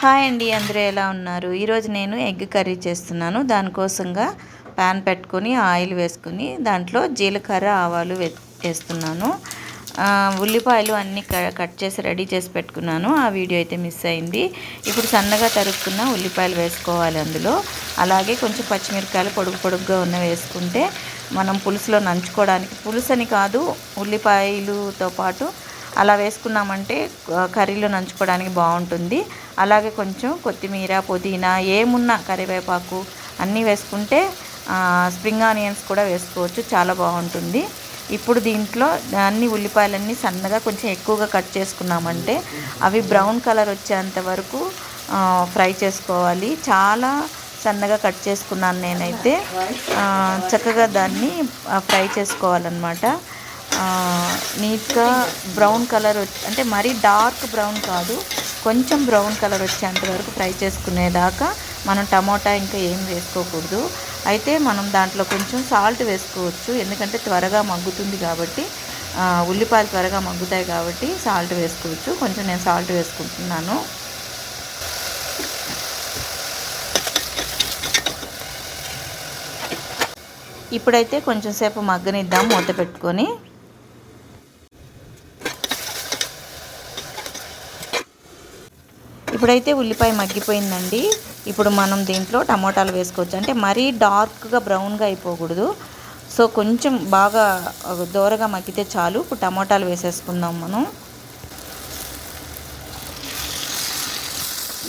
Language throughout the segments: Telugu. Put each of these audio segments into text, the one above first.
హాయ్ అండి అందరూ ఎలా ఉన్నారు? ఈరోజు నేను ఎగ్ కర్రీ చేస్తున్నాను. దానికోసంగా ప్యాన్ పెట్టుకొని ఆయిల్ వేసుకుని దాంట్లో జీలకర్ర ఆవాలు వేస్తున్నాను. ఉల్లిపాయలు అన్నీ కట్ చేసి రెడీ చేసి పెట్టుకున్నాను. ఆ వీడియో అయితే మిస్ అయింది. ఇప్పుడు సన్నగా తరుక్కున్న ఉల్లిపాయలు వేసుకోవాలి అందులో. అలాగే కొంచెం పచ్చిమిరకాయలు పొడుగు పొడుగుగా ఉన్న వేసుకుంటే మనం పులుసులో నంచుకోవడానికి పులుసు అని కాదు ఉల్లిపాయలుతో పాటు అలా వేసుకున్నామంటే కర్రీలో నంచుకోవడానికి బాగుంటుంది. అలాగే కొంచెం కొత్తిమీర పుదీనా ఏమున్నా కరివేపాకు అన్నీ వేసుకుంటే స్ప్రింగ్ ఆనియన్స్ కూడా వేసుకోవచ్చు. చాలా బాగుంటుంది. ఇప్పుడు దీంట్లో అన్ని ఉల్లిపాయలన్నీ సన్నగా కొంచెం ఎక్కువగా కట్ చేసుకున్నామంటే అవి బ్రౌన్ కలర్ వచ్చేంత వరకు ఫ్రై చేసుకోవాలి. చాలా సన్నగా కట్ చేసుకున్నాను నేనైతే. చక్కగా దాన్ని ఫ్రై చేసుకోవాలన్నమాట. నీట్గా బ్రౌన్ కలర్ అంటే మరీ డార్క్ బ్రౌన్ కాదు కొంచెం బ్రౌన్ కలర్ వచ్చేంత వరకు ఫ్రై చేసుకునేదాకా మనం టమోటా ఇంకా ఏం వేసుకోకూడదు. అయితే మనం దాంట్లో కొంచెం సాల్ట్ వేసుకోవచ్చు ఎందుకంటే త్వరగా మగ్గుతుంది కాబట్టి ఉల్లిపాయలు త్వరగా మగ్గుతాయి కాబట్టి సాల్ట్ వేసుకోవచ్చు. కొంచెం నేను సాల్ట్ వేసుకుంటున్నాను. ఇప్పుడైతే కొంచెం సేపు మగ్గనిద్దాం మూత పెట్టుకొని. ఇప్పుడైతే ఉల్లిపాయ మగ్గిపోయిందండి. ఇప్పుడు మనం దీంట్లో టమోటాలు వేసుకోవచ్చు. అంటే మరీ డార్క్గా బ్రౌన్గా అయిపోకూడదు. సో కొంచెం బాగా దోరగా మగ్గితే చాలు. ఇప్పుడు టమోటాలు వేసేసుకుందాం మనం.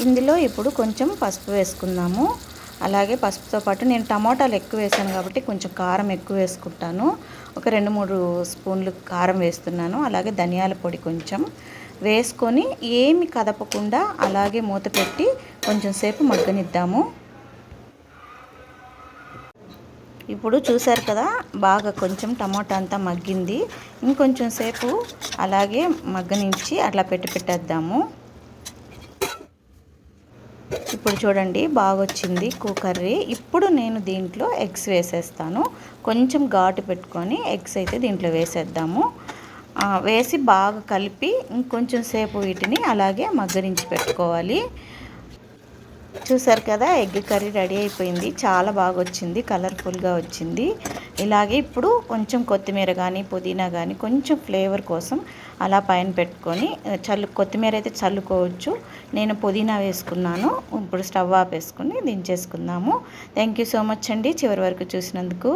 ఇందులో ఇప్పుడు కొంచెం పసుపు వేసుకుందాము. అలాగే పసుపుతో పాటు నేను టమోటాలు ఎక్కువ వేసాను కాబట్టి కొంచెం కారం ఎక్కువ వేసుకుంటాను. ఒక రెండు మూడు స్పూన్లు కారం వేస్తున్నాను. అలాగే ధనియాల పొడి కొంచెం వేసుకొని ఏమి కదపకుండా అలాగే మూత పెట్టి కొంచెం సేపు మగ్గనిద్దాము. ఇప్పుడు చూసారు కదా బాగా కొంచెం టమాటా అంతా మగ్గింది. ఇంకొంచెం సేపు అలాగే మగ్గనించి అట్లా పెట్టి పెట్టేద్దాము. ఇప్పుడు చూడండి బాగా వచ్చింది కర్రీ. ఇప్పుడు నేను దీంట్లో ఎగ్స్ వేసేస్తాను. కొంచెం ఘాటు పెట్టుకొని ఎగ్స్ అయితే దీంట్లో వేసేద్దాము. వేసి బాగా కలిపి ఇంకొంచెం సేపు వీటిని అలాగే మగ్గరించి పెట్టుకోవాలి. చూసారు కదా ఎగ్ కర్రీ రెడీ అయిపోయింది. చాలా బాగా వచ్చింది కలర్ఫుల్గా వచ్చింది. ఇలాగే ఇప్పుడు కొంచెం కొత్తిమీర కానీ పుదీనా కానీ కొంచెం ఫ్లేవర్ కోసం అలా పైన పెట్టుకొని చల్లు కొత్తిమీర అయితే చల్లుకోవచ్చు. నేను పుదీనా వేసుకున్నాను ఇప్పుడు స్టవ్ ఆపేసుకుని దించేసుకుందాము. థ్యాంక్ యూ సో మచ్ అండి చివరి వరకు చూసినందుకు.